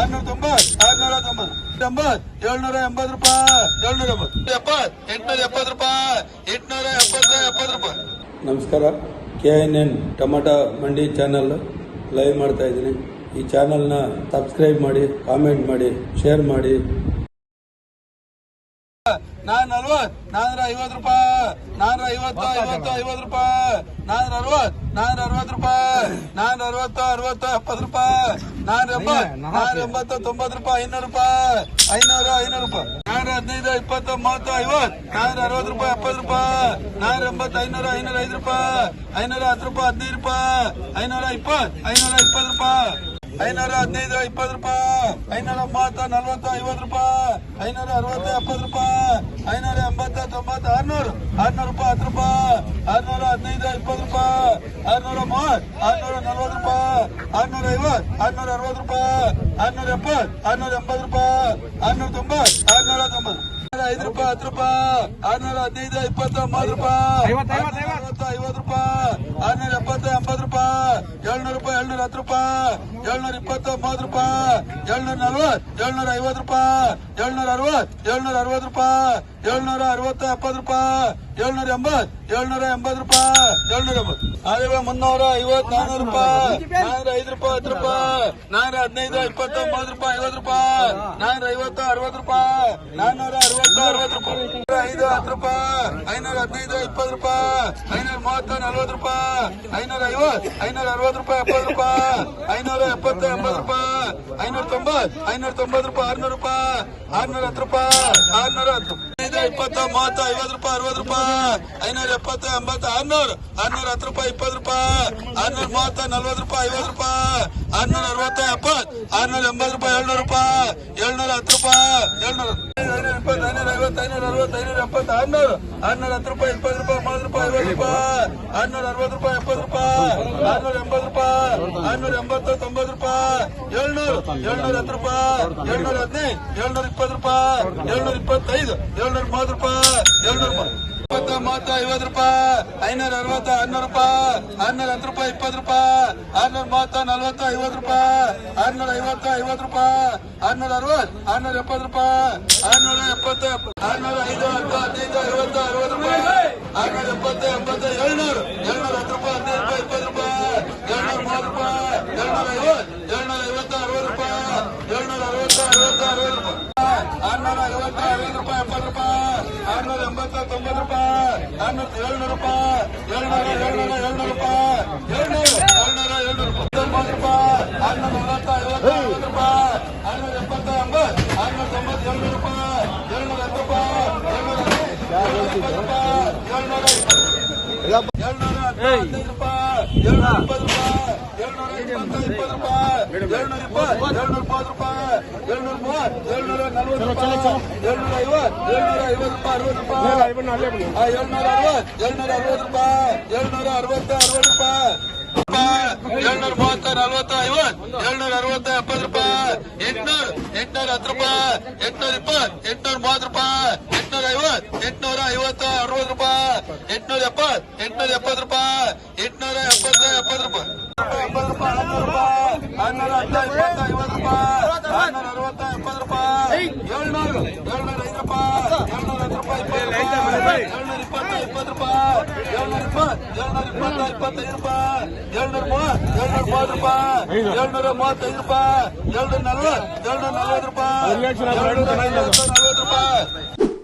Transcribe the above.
ಆರ್ನೂರ ತೊಂಬತ್ ಆರ್ನೂರ ತೊಂಬತ್ ಎಂಬತ್ ಏಳ್ನೂರ ಎಂಬತ್ತು ರೂಪಾಯಿ ಏಳ್ನೂರ ಎಂಬತ್ತು. ಎಪ್ಪತ್ ಎಂಟ್ನೂರ ಎಪ್ಪತ್ತು ರೂಪಾಯಿ ಎಂಟ್ನೂರ ಎಪ್ಪತ್ತ ಎಪ್ಪತ್ತು ರೂಪಾಯಿ. ನಮಸ್ಕಾರ. K N N tomato Mandi channel live ಮಾಡ್ತಾ ಇದ್ದೀನಿ. ಈ ಚಾನಲ್ನ ಸಬ್ಸ್ಕ್ರೈಬ್ ಮಾಡಿ ಕಾಮೆಂಟ್ ಮಾಡಿ ಶೇರ್ ಮಾಡಿ. ನಾನು ನಲ್ವತ್ ನಾನೂರ ಐವತ್ತು ರೂಪಾಯಿ ನಾನೂರ ಐವತ್ತು ಐವತ್ತು ಐವತ್ತು ರೂಪಾಯಿ ನಾನೂರ ಅರವತ್ ನಾನೂರ ಅರವತ್ತು ರೂಪಾಯಿ ನಾನೂರ ಅರವತ್ತು ಅರವತ್ತು ಎಪ್ಪತ್ತು ರೂಪಾಯಿ ನಾನೂರ ಎಂಬತ್ ನಾನೂರ ಎಂಬತ್ತು ತೊಂಬತ್ತು ರೂಪಾಯಿ ಐನೂರು ರೂಪಾಯಿ ಐನೂರು ಐನೂರು ರೂಪಾಯಿ. ನಾನೂರ ಹದಿನೈದು ಇಪ್ಪತ್ತು ಮೂವತ್ತು ಐವತ್ತು ನಾನೂರ ಅರವತ್ತು ರೂಪಾಯಿ ಎಪ್ಪತ್ತು ರೂಪಾಯಿ ನಾನೂರ ಎಂಬತ್ತು ಐನೂರ ಐನೂರ ಐದು ರೂಪಾಯಿ ಐನೂರ ಹತ್ತು ರೂಪಾಯಿ ಹದಿನೈದು ರೂಪಾಯಿ ಐನೂರ ಇಪ್ಪತ್ತು ಐನೂರ ಇಪ್ಪತ್ತು ರೂಪಾಯಿ. ಐನೂರ ಹದಿನೈದು ಇಪ್ಪತ್ತು ರೂಪಾಯಿ ಐನೂರ ಮೂವತ್ತು ನಲ್ವತ್ತು ಐವತ್ತು ರೂಪಾಯಿ ಐನೂರ ಅರವತ್ತು ಎಪ್ಪತ್ತು ರೂಪಾಯಿ ಐನೂರ ಎಂಬತ್ತು ತೊಂಬತ್ತು ಆರ್ನೂರು ಆರ್ನೂರು ರೂಪಾಯಿ ಹತ್ತು ರೂಪಾಯಿ ಆರ್ನೂರ ಹದಿನೈದು ಇಪ್ಪತ್ತು ರೂಪಾಯಿ ಆರ್ನೂರ ಮೂವತ್ತು ಆರ್ನೂರ ನಲ್ವತ್ತು ರೂಪಾಯಿ ಆರ್ನೂರ ಐವತ್ತು ಆರ್ನೂರ ಅರವತ್ತು ರೂಪಾಯಿ ಆರ್ನೂರ ಎಪ್ಪತ್ತು ಆರ್ನೂರ ಎಂಬತ್ತು ರೂಪಾಯಿ ಆರ್ನೂರ ತೊಂಬತ್ತು ಆರ್ನೂರ ತೊಂಬತ್ತು ಆರ್ನೂರ ಐದು ರೂಪಾಯಿ ಹತ್ತು ರೂಪಾಯಿ ಆರ್ನೂರ ಹದಿನೈದು ಇಪ್ಪತ್ತು ಮೂವತ್ತು ರೂಪಾಯಿ ಆರ್ನೂರ ಅರವತ್ತು ಐವತ್ತು ರೂಪಾಯಿ ಆರ್ನೂರ ಎಪ್ಪತ್ತು ಎಂಬತ್ತು ರೂಪಾಯಿ ಏಳ್ನೂರು ಹತ್ತು ರೂಪಾಯಿ, ಏಳ್ನೂರ ಇಪ್ಪತ್ತು ಮೂವತ್ತು ರೂಪಾಯಿ, ಏಳ್ನೂರ ನಲ್ವತ್ ಏಳ್ನೂರ ಐವತ್ತು ರೂಪಾಯಿ, ಏಳ್ನೂರ ಅರವತ್ ಏಳ್ನೂರ ಅರವತ್ತು ರೂಪಾಯಿ, ಏಳ್ನೂರ ಅರವತ್ತ ಎಪ್ಪತ್ತು ರೂಪಾಯಿ, ಏಳ್ನೂರ ಎಂಬತ್ ಏಳ್ನೂರ ಎಂಬತ್ತು ರೂಪಾಯಿ, ಏಳ್ನೂರ ಎಂಬತ್ತು. ಆದ್ರೆ ಮುನ್ನೂರ ಐವತ್ ನಾನೂರು ರೂಪಾಯಿ, ನಾನೂರ ಐದು ರೂಪಾಯಿ, ಹತ್ತು ರೂಪಾಯಿ, ನಾನೂರ ಹದಿನೈದು ಇಪ್ಪತ್ತ ಮೂವತ್ತು ರೂಪಾಯಿ, ಐವತ್ತು ರೂಪಾಯಿ, ನಾನೂರ ಐವತ್ತು, ಅರವತ್ತು ರೂಪಾಯಿ, ನಾನೂರ ಅರವತ್ತು ಅರವತ್ತು ರೂಪಾಯಿ. ಐದು ಹತ್ತು ರೂಪಾಯಿ, ಐನೂರ ಹದಿನೈದು, ಇಪ್ಪತ್ತು ರೂಪಾಯಿ, ಐನೂರ ಮೂವತ್ತು, ನಲ್ವತ್ತು ರೂಪಾಯಿ, ಐನೂರ ಐವತ್ತು, ಐನೂರ ಅರವತ್ತು ರೂಪಾಯಿ, ಎಪ್ಪತ್ತು ರೂಪಾಯಿ, ಐನೂರ ಎಪ್ಪತ್ತು, ಎಂಬತ್ತು ರೂಪಾಯಿ, ಐನೂರ ತೊಂಬತ್ತು ಐನೂರ ತೊಂಬತ್ತು ರೂಪಾಯಿ, ಆರ್ನೂರು ರೂಪಾಯಿ, ಆರ್ನೂರ ಹತ್ತು ರೂಪಾಯಿ, ಆರ್ನೂರ ಹತ್ತು ಇಪ್ಪತ್ತು, ಮೂವತ್ತು, ಐವತ್ತು ರೂಪಾಯಿ, ಅರವತ್ತು ರೂಪಾಯಿ, ಐನೂರ ಎಪ್ಪತ್ತು, ಎಂಬತ್ತು, ಆರ್ನೂರು, ಆರ್ನೂರ ಹತ್ತು ರೂಪಾಯಿ, ಇಪ್ಪತ್ತು ರೂಪಾಯಿ, ಆರ್ನೂರ ಮೂವತ್ತು, ನಲ್ವತ್ತು ರೂಪಾಯಿ, ಐವತ್ತು ರೂಪಾಯಿ, ಆರ್ನೂರ ಅರವತ್ತು, ಎಪ್ಪತ್ತು, ಆರ್ನೂರ ಎಂಬತ್ತು ರೂಪಾಯಿ, ಏಳ್ನೂರು ರೂಪಾಯಿ, ಏಳ್ನೂರ ಹತ್ತು ರೂಪಾಯಿ, ಏಳ್ನೂರ ಐವತ್ತು ಐನೂರ ಅರವತ್ತು ಐನೂರ ಎಪ್ಪತ್ತು ಆರ್ನೂರು ಆರ್ನೂರ ಹತ್ತು ರೂಪಾಯಿ ಇಪ್ಪತ್ತು ರೂಪಾಯಿ, ಮೂವತ್ತು ರೂಪಾಯಿ ಐವತ್ತು ರೂಪಾಯಿ. ಆರ್ನೂರ ಅರವತ್ತು ರೂಪಾಯಿ, ಎಪ್ಪತ್ತು ರೂಪಾಯಿ. ಆರ್ನೂರ ಎಂಬತ್ತು ರೂಪಾಯಿ. ಆರ್ನೂರ ಎಂಬತ್ತು, ತೊಂಬತ್ತು ರೂಪಾಯಿ. ಏಳ್ನೂರು, ಏಳ್ನೂರ, ಹತ್ತು ರೂಪಾಯಿ. ಏಳ್ನೂರ, ಹದಿನೈದು, ಏಳ್ನೂರ, ಇಪ್ಪತ್ತು ರೂಪಾಯಿ. ಏಳ್ನೂರ, ಇಪ್ಪತ್ತೈದು, ಏಳ್ನೂರ, ಮೂವತ್ತು ರೂಪಾಯಿ. ಏಳ್ನೂರ ಮೂವತ್ತು ಐವತ್ತು ರೂಪಾಯಿ, ಐನೂರ ಅರವತ್ತು ಆರ್ನೂರು ರೂಪಾಯಿ ಆರ್ನೂರ ಹತ್ತು ರೂಪಾಯಿ, ಇಪ್ಪತ್ತು ರೂಪಾಯಿ ಆರ್ನೂರ ಮೂವತ್ತು, ನಲ್ವತ್ತು, ಐವತ್ತು ರೂಪಾಯಿ ಆರ್ನೂರ ಐವತ್ತು ಐವತ್ತು ರೂಪಾಯಿ ಆರ್ನೂರ ಅರವತ್ತು ಆರ್ನೂರ ಎಪ್ಪತ್ತು ರೂಪಾಯಿ ಆರ್ನೂರ ಎಪ್ಪತ್ತು ಆರ್ನೂರ ಐದು, ಹತ್ತು, ಹದಿನೈದು ಐವತ್ತು ಅರವತ್ತು ರೂಪಾಯಿ ಆರ್ನೂರ ಎಪ್ಪತ್ತು ಎಂಬತ್ತು ಏಳ್ನೂರು, ಏಳ್ನೂರ ಹತ್ತು ರೂಪಾಯಿ, ಹದಿನೈದು ರೂಪಾಯಿ, ಇಪ್ಪತ್ತು ರೂಪಾಯಿ, ಏಳ್ನೂರ ಮೂವತ್ತು ರೂಪಾಯಿ, ಏಳ್ನೂರ ಐವತ್ತು ಏಳ್ನೂರ ಐವತ್ತು, ಅರವತ್ತು ರೂಪಾಯಿ, ಏಳ್ನೂರ ಅರವತ್ತು ಅರವತ್ತು ಅರವತ್ತು ರೂಪಾಯಿ ಆರ್ನೂರ ಐವತ್ತು, ಅರವತ್ತು ರೂಪಾಯಿ, ಎಪ್ಪತ್ತು ರೂಪಾಯಿ. ತೊಂಬತ್ತು ರೂಪಾಯಿ. ಆರ್ನೂರ ಏಳ್ನೂರು ರೂಪಾಯಿ. ಏಳ್ನೂರ ಏಳ್ನೂರ, ಏಳ್ನೂರು ರೂಪಾಯಿ. ಏಳ್ನೂರು, ಏಳ್ನೂರ, ಏಳ್ನೂರು ರೂಪಾಯಿ. ತೊಂಬತ್ತು ರೂಪಾಯಿ. ಆರ್ನೂರ ನಲವತ್ತು ಐವತ್ತು ರೂಪಾಯಿ ಆರ್ನೂರ ಎಪ್ಪತ್ತು ಎಂಬತ್ತು ಆರ್ನೂರ ತೊಂಬತ್ತು ಏಳ್ನೂರು ರೂಪಾಯಿ ಏಳ್ನೂರ ಹತ್ತು ರೂಪಾಯಿ ಏಳ್ನೂರ ಇಪ್ಪತ್ತು ರೂಪಾಯಿ ಏಳ್ನೂರ ಏಳ್ನೂರ ಹದಿನೈದು ರೂಪಾಯಿ ಏಳ್ನೂರ ಇಪ್ಪತ್ತು ರೂಪಾಯಿ ಏಳ್ನೂರ ಇಪ್ಪತ್ತು ಇಪ್ಪತ್ತು ರೂಪಾಯಿ ಏಳ್ನೂರ ಇಪ್ಪತ್ತು ಏಳ್ನೂರ ಮೂವತ್ತು ರೂಪಾಯಿ ಏಳ್ನೂರ ಮೂವತ್ತು ಏಳ್ನೂರ ನಲ್ವತ್ತು ರೂಪಾಯಿ ಏಳ್ನೂರ ಐವತ್ತು ಏಳ್ನೂರ ಐವತ್ತು ರೂಪಾಯಿ ಅರವತ್ತು ರೂಪಾಯಿ ಆ, ಏಳ್ನೂರ ಮೂವತ್ತು ನಲ್ವತ್ತು ಐವತ್ತು. ಏಳ್ನೂರ ಅರವತ್ತು ಎಪ್ಪತ್ತು ರೂಪಾಯಿ. ಎಂಟ್ನೂರು ಎಂಟ್ನೂರ ಹತ್ತು ರೂಪಾಯಿ. ಎಂಟ್ನೂರ ಇಪ್ಪತ್ತು ಎಂಟ್ನೂರ ಮೂವತ್ತು ರೂಪಾಯಿ. ಎಂಟ್ನೂರ ಐವತ್ತು ಎಂಟ್ನೂರ ಐವತ್ತ ಅರವತ್ತು ರೂಪಾಯಿ. ಎಂಟ್ನೂರ ಎಪ್ಪತ್ತು ಎಂಟ್ನೂರ ಎಪ್ಪತ್ತು ರೂಪಾಯಿ. ಎಂಟ್ನೂರ ಎಪ್ಪತ್ತು ಎಪ್ಪತ್ತು ರೂಪಾಯಿ. ಎಂಬತ್ತು ರೂಪಾಯಿ ಹನ್ನೂರು ರೂಪಾಯಿ ಹನ್ನೂರ ಹತ್ತು ಇಪ್ಪತ್ತು ಐವತ್ತು ರೂಪಾಯಿ. ಹನ್ನೂರ ಅರವತ್ತು ಎಪ್ಪತ್ತು ರೂಪಾಯಿ. ಏಳ್ನೂರು ಏಳ್ನೂರ ಐದು ರೂಪಾಯಿ. ಏಳ್ನೂರ ಹತ್ತು ರೂಪಾಯಿ ಏಳ್ನೂರ ಇಪ್ಪತ್ತು ಇಪ್ಪತ್ತು ರೂಪಾಯಿ ಏಳ್ನೂರ ಇಪ್ಪತ್ತು ಏಳ್ನೂರ ಇಪ್ಪತ್ತು ಇಪ್ಪತ್ತೈದು ರೂಪಾಯಿ ಏಳ್ನೂರ ಮೂವತ್ತು ಏಳ್ನೂರ ಮೂವತ್ತು ರೂಪಾಯಿ ಏಳ್ನೂರ ಮೂವತ್ತೈದು ರೂಪಾಯಿ ಏಳ್ನೂರ ನಲ್ವತ್ತು ಏಳ್ನೂರ ನಲ್ವತ್ತು ರೂಪಾಯಿ ಏಳ್ನೂರ ನಲ್ವತ್ತು ನಲ್ವತ್ತು ರೂಪಾಯಿ